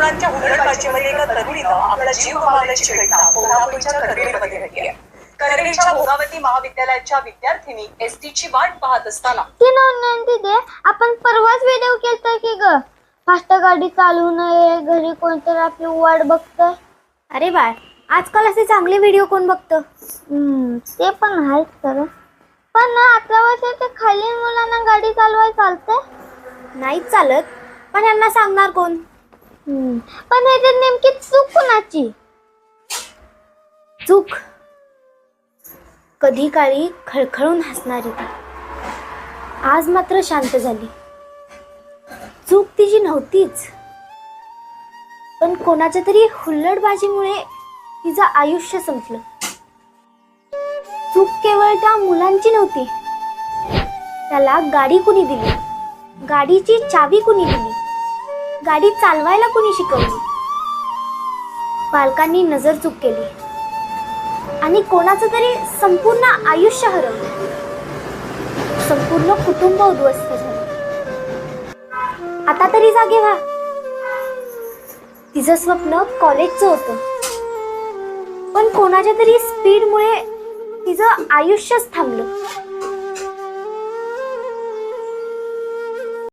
तरुणांच्या हुलडबाजीमध्ये एका तरुणीनं आपला जीव गमावल्याची घटना कोल्हापूरच्या करवीरमध्ये घडली आहे. करवीरच्या भोगावती महाविद्यालयाच्या विद्यार्थिनी एस ची वाट पाहत असताना ती नोंदणी आपण परवाच व्हिडिओ केलता की ग? फास्ट गाडी चालवू नये घरी कोणतरी आपली वाट बघतंय. अरे बाळ आजकाल असे चांगले व्हिडिओ कोण बघतं? हम्म, ते पण खरं. पण अठरा वर्षाच्या खालील मुलांना गाडी चालवाय चालते नाहीच चालत. पण यांना सांगणार कोण? पण ह्याच्यात नेमकी चूक कुणाची? चूक? कधी काळी खळखळून हसणारी. ती आज मात्र शांत झाली. चूक तिची नव्हतीच. पण कोणाच्या तरी हुल्लडबाजीमुळे तिचं आयुष्य संपलं. चूक केवळ त्या मुलांची नव्हती. त्याला गाडी कुणी दिली? गाडीची चावी कुणी दिली? गाडी चालवायला कुणी शिकवली? पालकांनी नजर चूक केली. आणि कोणाचं तरी संपूर्ण आयुष्य हरवलं. संपूर्ण कुटुंब उद्ध्वस्त झालं. आता तरी जागे व्हा. तिचं स्वप्न कॉलेजचं होतं. पण कोणाच्या तरी स्पीडमुळे तिचं आयुष्यच थांबलं.